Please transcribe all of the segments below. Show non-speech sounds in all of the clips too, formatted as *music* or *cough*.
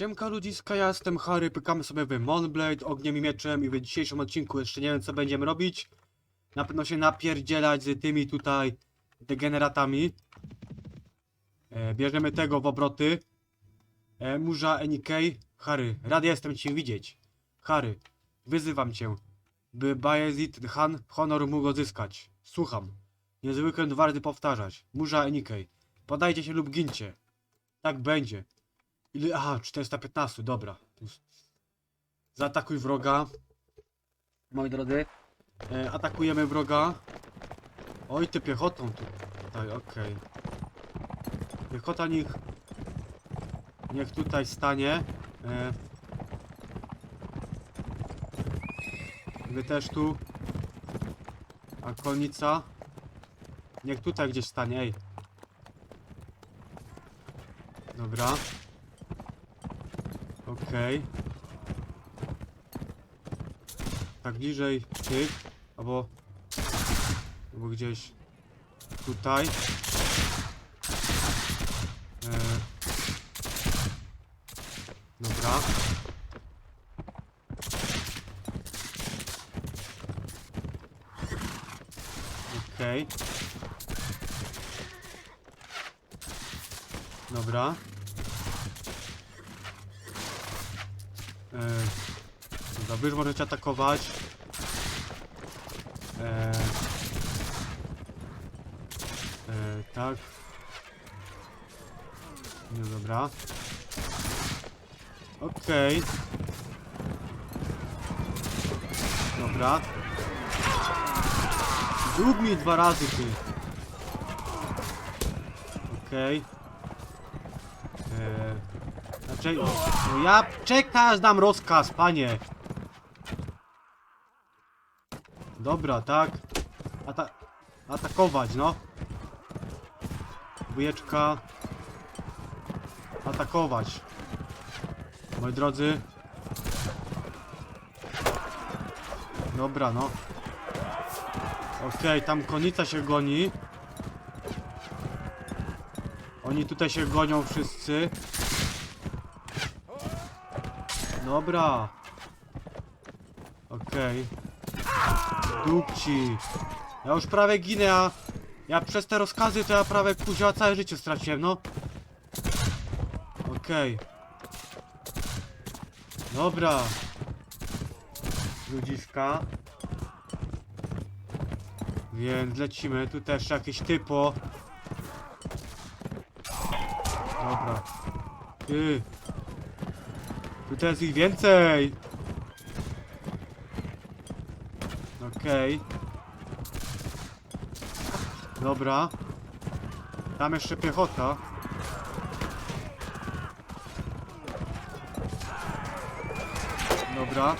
Siemka ludziska, ja jestem Harry, pykamy sobie w Monblade, ogniem i mieczem i w dzisiejszym odcinku jeszcze nie wiem co będziemy robić. Na pewno się napierdzielać z tymi tutaj degeneratami. E, bierzemy tego w obroty. E, Murza Enikej. Harry, rad jestem cię widzieć. Harry, wyzywam cię, by Bayezid Han honor mógł odzyskać. Słucham. Niezwykle dwa powtarzać. Murza Enikej. Podajcie się lub gincie. Tak będzie. Ile? Aha, 415, dobra. Zaatakuj wroga. Moi drodzy. E, atakujemy wroga. Oj, ty piechotą tu. Tutaj, okej. Piechota niech... Niech tutaj stanie. E, wy też tu. A konica. Niech tutaj gdzieś stanie, ej. Dobra. Okej. Tak bliżej tych, albo, albo gdzieś tutaj. E, dobra. Okej. Dobra. E, dobra, wy już możecie atakować. E, e, tak. No dobra. Okej. Dobra. Zrób mi dwa razy ty. Okej. Eee, znaczy, no ja czekaj, dam rozkaz, panie. Dobra, tak. Ata atakować, no. Bujeczka. Atakować. Moi drodzy. Dobra, no. Okej, tam konica się goni. Oni tutaj się gonią wszyscy. Dobra. Okej. Dupci. Ja już prawie ginę, a ja przez te rozkazy to ja prawie kuziła całe życie straciłem, no. Okej. Dobra. Ludziska. Więc lecimy. Tu też jakieś typo. Dobra. Ty. Tu też ich więcej. Okej. Dobra. Tam jeszcze piechota. Dobra.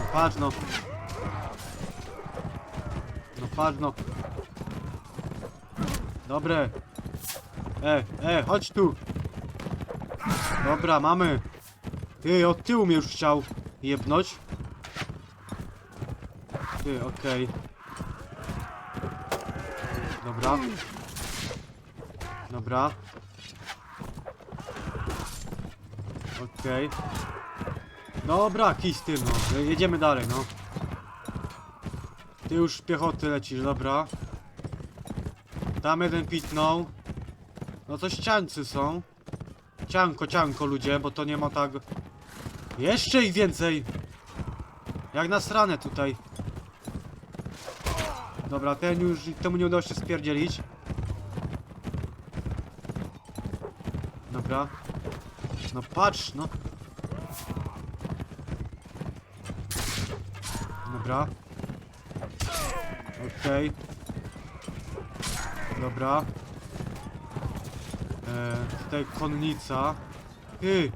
No patrz no. No patrz no. Dobre. E, e, chodź tu. Dobra, mamy. Ty, od tyłu mnie już chciał jebnąć. Ty, okej. Dobra. Dobra. Okej. Dobra, kij z tym, no. Jedziemy dalej, no. Ty już piechoty lecisz, dobra. Tam jeden pitnął. No to ściańcy są. Cianko, cianko ludzie, bo to nie ma tak... Jeszcze ich więcej! Jak na stronę tutaj. Dobra, ten już temu nie udało się spierdzielić. Dobra. No patrz, no. Dobra. Okej. Dobra. E, tutaj konnica. Ty!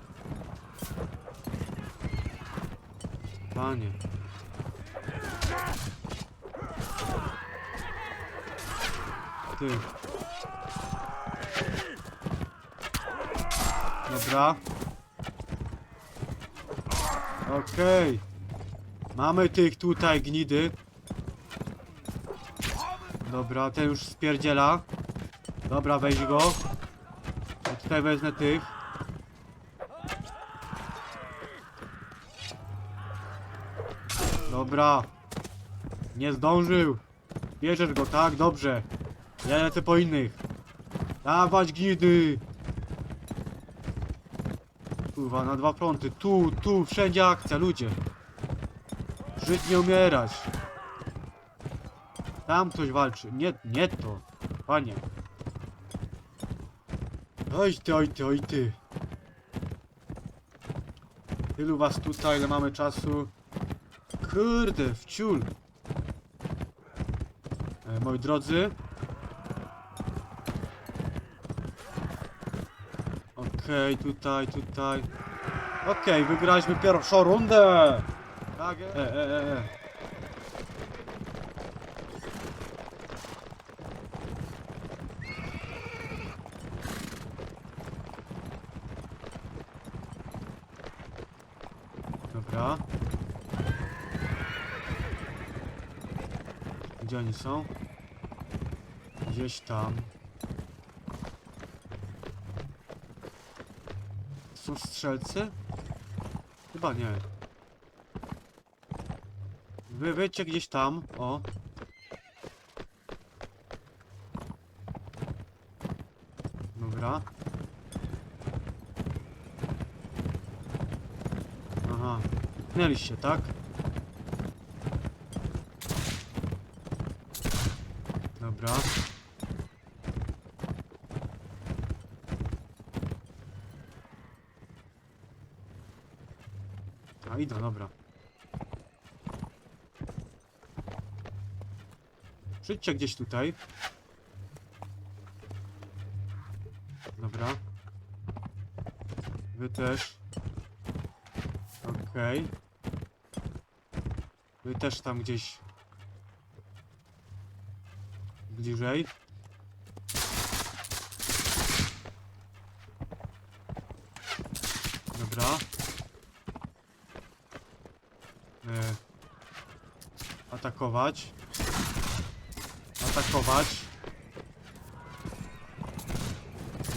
Panie. Ty. Dobra. Okej. Mamy tych tutaj gnidy. Dobra, ten już spierdziela. Dobra, weź go. Tutaj wezmę tych. Dobra. Nie zdążył. Bierzesz go, tak? Dobrze. Ja lecę po innych. Dawać gnidy. Kurwa, na dwa fronty. Tu, tu, wszędzie akcja, ludzie. Żyć nie umierać. Tam ktoś walczy. Nie, nie to. Panie. Oj ty, oj ty, oj ty. Tylu was tutaj, ile mamy czasu. Kurde, wciul. E, moi drodzy. Okej, tutaj, tutaj. Okej, wygraliśmy pierwszą rundę. Tak, e, e, e, e. Dobra. Gdzie oni są? Gdzieś tam. Są strzelcy? Chyba nie. Wy wyjdźcie gdzieś tam. O. Dobra. Aha. Pchnęliście, tak? Dobra. A idą, dobra. Przyjdźcie gdzieś tutaj. Dobra. Wy też. Okej. Wy też tam gdzieś. Bliżej. Dobra. E, atakować. Atakować.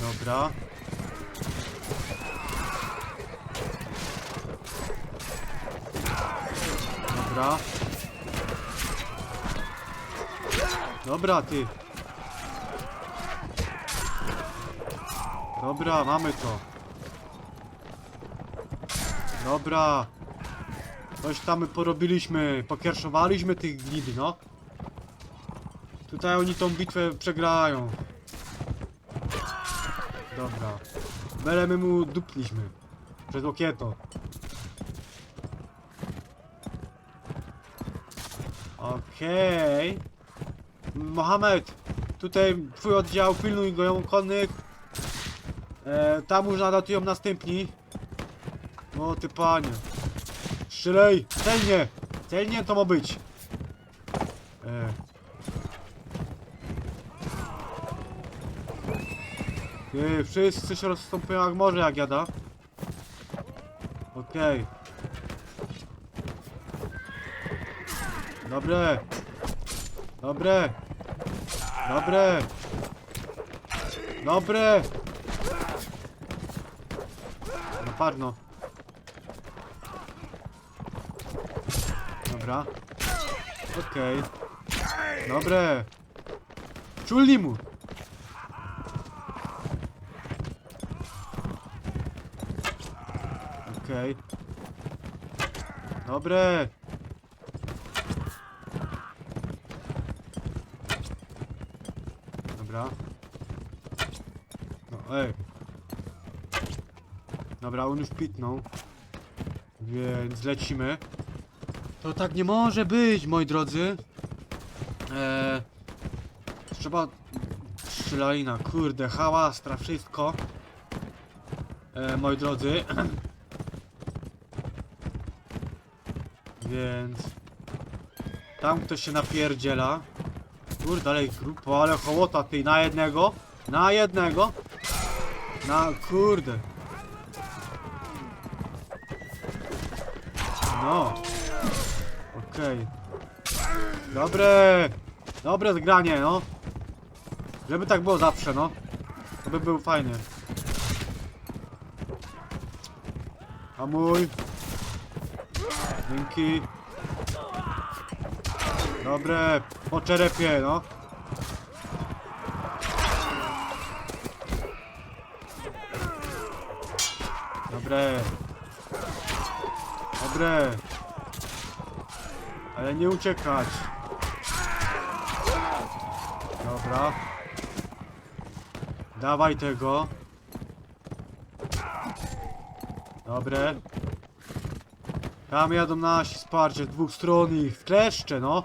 Dobra. Dobra. Dobra, ty. Dobra, mamy to. Dobra. Coś tam my porobiliśmy. Pokierszowaliśmy tych gnid, no. Tutaj oni tą bitwę przegrają. Dobra. Bele my mu dupliśmy. Przez okieto. Okej. Mohamed, tutaj twój oddział, pilnuj go konnych. E, tam już nadatują następni. O ty panie. Strzelaj! Celnie! Celnie to ma być. E. Ty, wszyscy się rozstąpią jak może jak jada. Okej. Dobre. Dobre. Dobre. Dobre. No parno. Dobra. Okej. Dobre. Czulni mu. Okej. Dobre. Dobra. No, ej. Dobra, on już pitnął. Więc lecimy. To tak nie może być, moi drodzy. Eee, trzeba... Strzelanina, kurde, hałastra, wszystko. Eee, moi drodzy. *clears throat* Więc... Tam ktoś się napierdziela. Kurde, ale grupa, ale hołota ty, na jednego, na jednego, na kurde. No. Okej. Okay. Dobre. Dobre zgranie, no. Żeby tak było zawsze, no. To by był fajny. A mój. Dzięki. Dobre, po czerepie, no. Dobre. Dobre. Ale nie uciekać. Dobra. Dawaj tego. Dobre. Tam jadą nasi wsparcie, z dwóch stron ich. Kleszcze, no.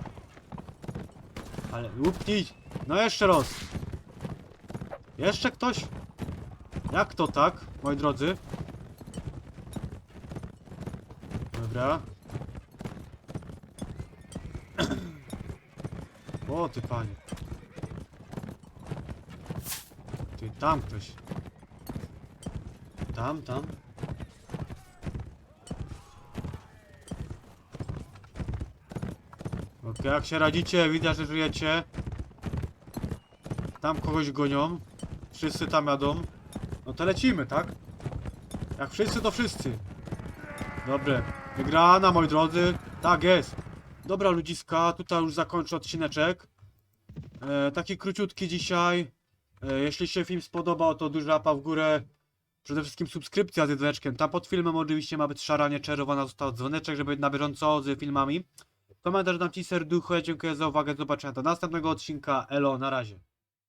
Ale łupnij. No jeszcze raz. Jeszcze ktoś? Jak to tak, moi drodzy? Dobra. *clears throat* O ty panie. Ty tam ktoś. Tam, tam. Jak się radzicie? Widać, że żyjecie. Tam kogoś gonią. Wszyscy tam jadą. No to lecimy, tak? Jak wszyscy, to wszyscy. Dobre. Wygrana, moi drodzy. Tak jest. Dobra, ludziska, tutaj już zakończę odcineczek. E, taki króciutki dzisiaj. E, jeśli się film spodobał, to duża łapa w górę. Przede wszystkim subskrypcja z dzwoneczkiem. Tam pod filmem oczywiście ma być szaranie czerwona, został dzwoneczek, żeby na bieżąco z filmami. Komentarz dam ci serducho, ja dziękuję za uwagę, do zobaczenia do następnego odcinka. Elo, na razie.